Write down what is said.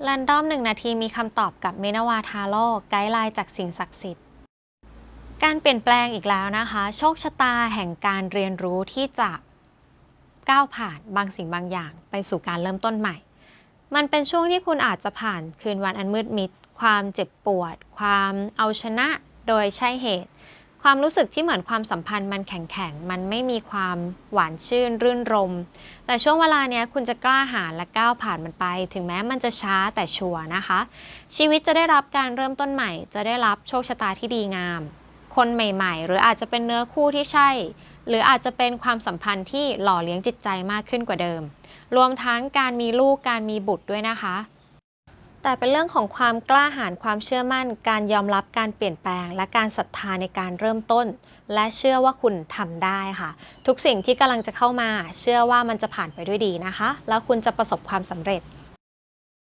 แรนดอมหนึ่งนาทีมีคำตอบกับเมนาวาทาโร่ไกด์ไลน์จากสิ่งศักดิ์สิทธิ์ การเปลี่ยนแปลงอีกแล้วนะคะ โชคชะตาแห่งการเรียนรู้ที่จะก้าวผ่านบางสิ่งบางอย่าง ไปสู่การเริ่มต้นใหม่ มันเป็นช่วงที่คุณอาจจะผ่านคืนวันอันมืดมิด ความเจ็บปวด ความเอาชนะโดยใช่เหตุ ความรู้สึกที่เหมือนความสัมพันธ์มันแข็งๆมันไม่มีความหวานชื่นรื่นรม แต่ช่วงเวลาเนี้ยคุณจะกล้าหาญและก้าวผ่านมันไป ถึงแม้มันจะช้าแต่ชัวร์นะคะ ชีวิตจะได้รับการเริ่มต้นใหม่ จะได้รับโชคชะตาที่ดีงาม คนใหม่ๆ หรืออาจจะเป็นเนื้อคู่ที่ใช่ หรืออาจจะเป็นความสัมพันธ์ที่หล่อเลี้ยงจิตใจมากขึ้นกว่าเดิม รวมทั้งการมีลูกการมีบุตรด้วยนะคะ แต่เป็นเรื่องของความกล้าหาญความเชื่อมั่น การยอมรับการเปลี่ยนแปลง และการศรัทธาในการเริ่มต้น และเชื่อว่าคุณทำได้ค่ะ ทุกสิ่งที่กำลังจะเข้ามา เชื่อว่ามันจะผ่านไปด้วยดีนะคะ แล้วคุณจะประสบความสำเร็จ